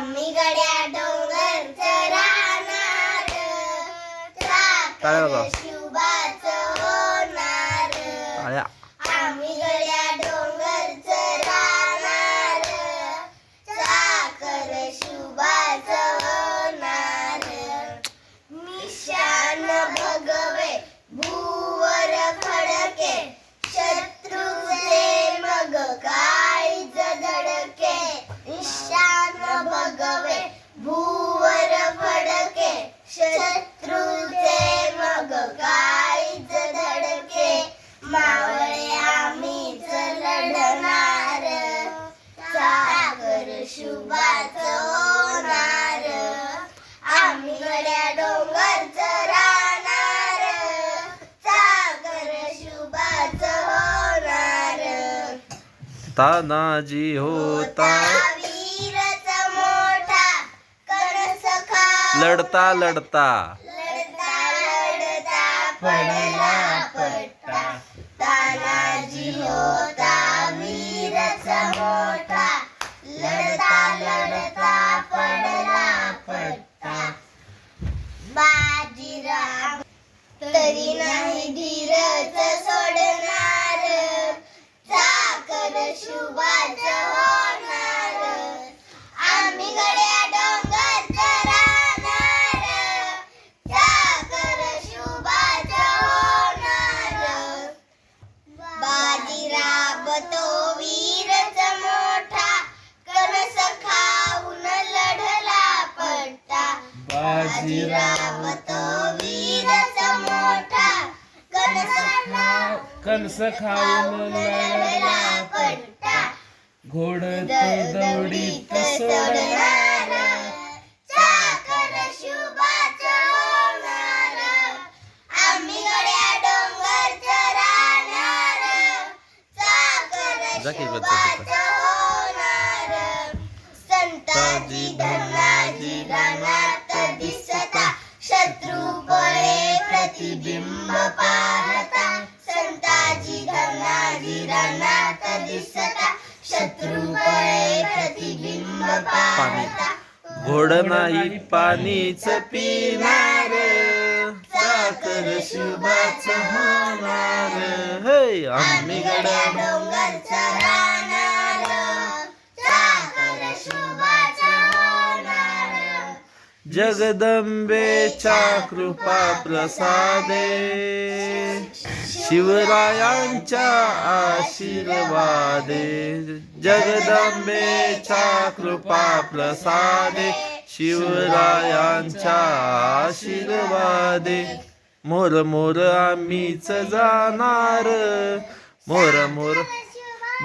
आम्ही गड्या डोंगरच राहणार. तानाजी होता. लढता लढता. कणस खाऊन लढला पट्टा. तो घोड दौडीत सोडणार चाकर शुभाच होणार आम्ही गड्या डोंगरच राहणार चाकर जा की बच्चा शुभाच तिथं. होणार संताजी धनाजी रानात दिसता शत्रू पळे प्रतिबिंब पाहता पाणी. घोड नाही पाणीच पिणार. साखर शुभाच होणार. हे आम्ही गडा जगदंबेच्या कृपा प्रसादे. शिवरायांच्या आशीर्वादे. जगदंबेच्या कृपा प्रसादे. शिवरायांच्या आशीर्वादे. मोर मोर आम्हीच जाणार. मोर मोर.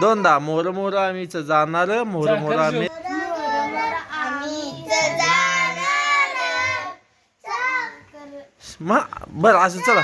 दोनदा मोर मोर आम्हीच जाणार. मोर मोर आम्ही आम्हीच जाणार साखर मग बरं असं चला.